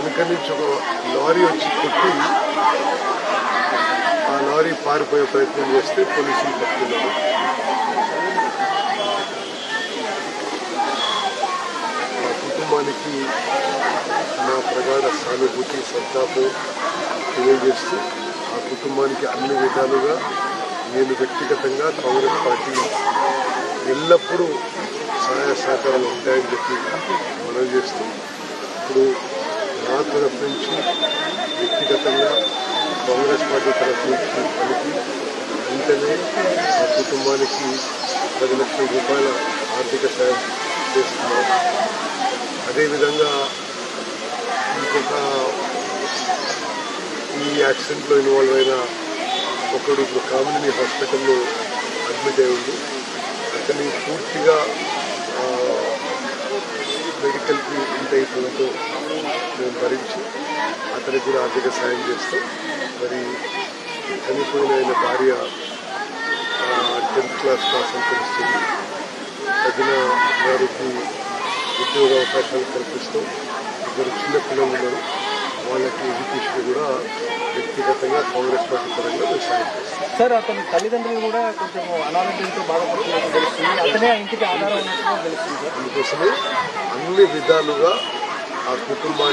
వెనక నుంచి ఒక లారీ వచ్చి కొట్టి ఆ లారీ పారిపోయే ప్రయత్నం చేస్తే పోలీసులు పట్టుకున్నారు. ఆ కుటుంబానికి నా ప్రగాఢ సానుభూతి సంతాపం తెలియజేస్తూ ఆ కుటుంబానికి అన్ని విధాలుగా నేను వ్యక్తిగతంగా కాంగ్రెస్ పార్టీ ఎల్లప్పుడూ సహాయ సహకారాలు ఉంటాయని చెప్పి మనం చేస్తూ ఇప్పుడు నా తరఫు నుంచి వ్యక్తిగతంగా కాంగ్రెస్ పార్టీ తరఫు నుంచి కలిపి వెంటనే ఆ కుటుంబానికి పది లక్షల రూపాయల ఆర్థిక సాయం చేస్తున్నాం. అదేవిధంగా ఇంకొక ఈ యాక్సిడెంట్లో ఇన్వాల్వ్ అయిన ఒకడు ఇప్పుడు కామిని హాస్పిటల్లో అడ్మిట్ అయి ఉంది అతని పూర్తిగా మెడికల్కి ఎంత అయిపోతుందో మేము భరించి అతనికి కూడా ఆర్థిక సాయం చేస్తాం మరి చనిపోయిన భార్య టెన్త్ క్లాస్ పాస్ అని తెలుస్తుంది. తగిన వారికి ఉద్యోగ అవకాశాలు కల్పిస్తాం ఇద్దరు చిన్న పిల్లలు ఉన్నారు. వాళ్ళకి ఎడ్యుకేషన్ కూడా వ్యక్తిగతంగా కాంగ్రెస్ పార్టీ పరంగా మేము సాయం చేస్తాం సార్ అతని తల్లిదండ్రులు కూడా కొంచెం అనారోగ్యంతో బాధపడుతున్నట్టు తెలుస్తుంది. అతనే ఆ ఇంటికి ఆధారం ఉన్నట్టుగా తెలుస్తుంది సార్. అందుకోసమే అన్ని విధాలుగా ఆ కుటుంబాన్ని